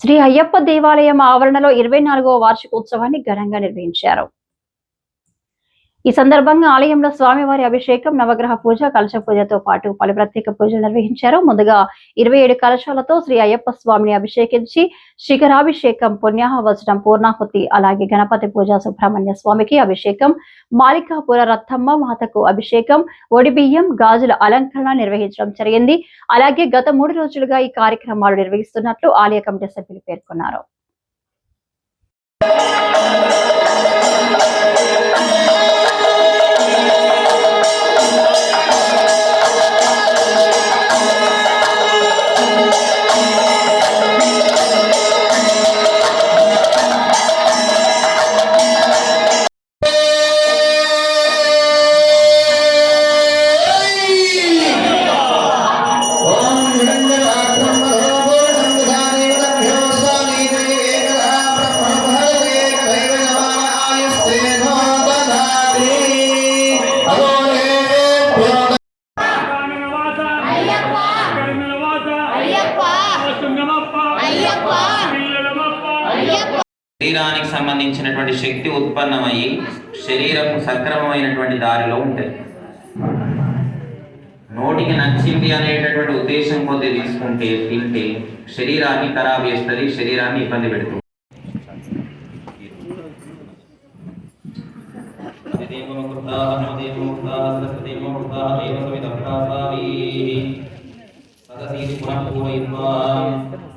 శ్రీ అయ్యప్ప దేవాలయం ఆవరణలో ఇరవై నాలుగవ వార్షికోత్సవాన్ని ఘనంగా నిర్వహించారు. ఈ సందర్భంగా ఆలయంలో స్వామివారి అభిషేకం నవగ్రహ పూజ కలశ పూజతో పాటు పలు ప్రత్యేక పూజలు నిర్వహించారు. ముందుగా ఇరవై ఏడు కలశాలతో శ్రీ అయ్యప్ప స్వామిని అభిషేకించి శిఖరాభిషేకం పుణ్యాహవచనం పూర్ణాహుతి అలాగే గణపతి పూజ సుబ్రహ్మణ్య స్వామికి అభిషేకం మాలికాపుర రత్తమ్మ మాతకు అభిషేకం ఒడిబియ్యం గాజుల అలంకరణ నిర్వహించడం జరిగింది. అలాగే గత మూడు రోజులుగా ఈ కార్యక్రమాలు నిర్వహిస్తున్నట్లు ఆలయ కమిటీ సభ్యులు పేర్కొన్నారు. శరీరానికి సంబంధించినటువంటి శక్తి ఉత్పన్నమయ్యి శరీరం సక్రమమైనటువంటి దారిలో ఉంటుంది. నోటికి నచ్చింది అనేటటువంటి ఉద్దేశం కొద్ది తీసుకుంటే తింటే శరీరాన్ని ఖరాబ్ చేస్తుంది శరీరాన్ని ఇబ్బంది పెడుతుంది. పునః